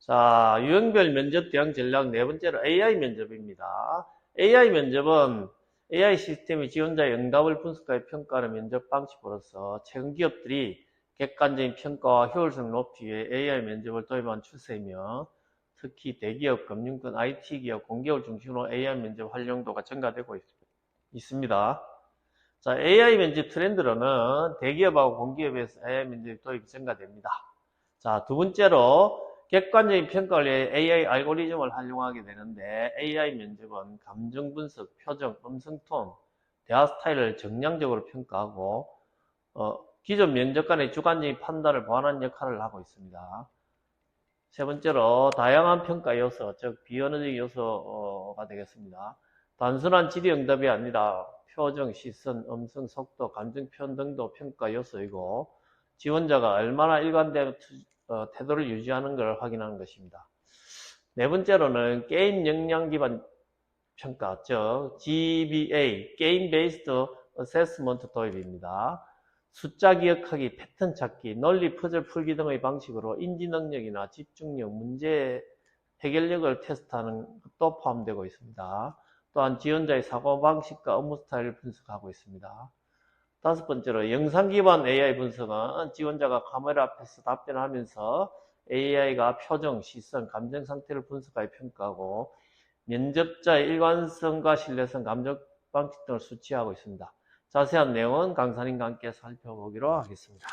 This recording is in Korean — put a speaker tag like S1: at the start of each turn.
S1: 자, 유형별 면접 대응 전략 네 번째로 AI 면접입니다. AI 면접은 AI 시스템이 지원자의 응답을 분석하여 평가하는 면접 방식으로서 최근 기업들이 객관적인 평가와 효율성 높이기 위해 AI 면접을 도입한 추세이며 특히 대기업, 금융권, IT기업, 공기업을 중심으로 AI 면접 활용도가 증가되고 있, 있습니다. 자, AI 면접 트렌드로는 대기업하고 공기업에서 AI 면접 도입이 증가됩니다. 자, 두 번째로 객관적인 평가를 위해 AI 알고리즘을 활용하게 되는데 AI 면접은 감정 분석, 표정, 음성 톤, 대화 스타일을 정량적으로 평가하고 어, 기존 면접관의 주관적인 판단을 보완하는 역할을 하고 있습니다. 세 번째로 다양한 평가 요소, 즉 비언어적 요소가 되겠습니다. 단순한 질의응답이 아니라 표정, 시선, 음성, 속도, 감정 표현 등도 평가 요소이고 지원자가 얼마나 일관된 어, 태도를 유지하는 것을 확인하는 것입니다. 네 번째로는 게임 역량 기반 평가, 즉 GBA, Game Based Assessment 도입입니다. 숫자 기억하기, 패턴 찾기, 논리 퍼즐 풀기 등의 방식으로 인지 능력이나 집중력, 문제 해결력을 테스트하는 것도 포함되고 있습니다. 또한 지원자의 사고 방식과 업무 스타일을 분석하고 있습니다. 다섯 번째로 영상 기반 AI 분석은 지원자가 카메라 앞에서 답변을 하면서 AI가 표정, 시선, 감정 상태를 분석하여 평가하고 면접자의 일관성과 신뢰성, 감정 방식 등을 수치하고 있습니다. 자세한 내용은 강사님과 함께 살펴보기로 하겠습니다.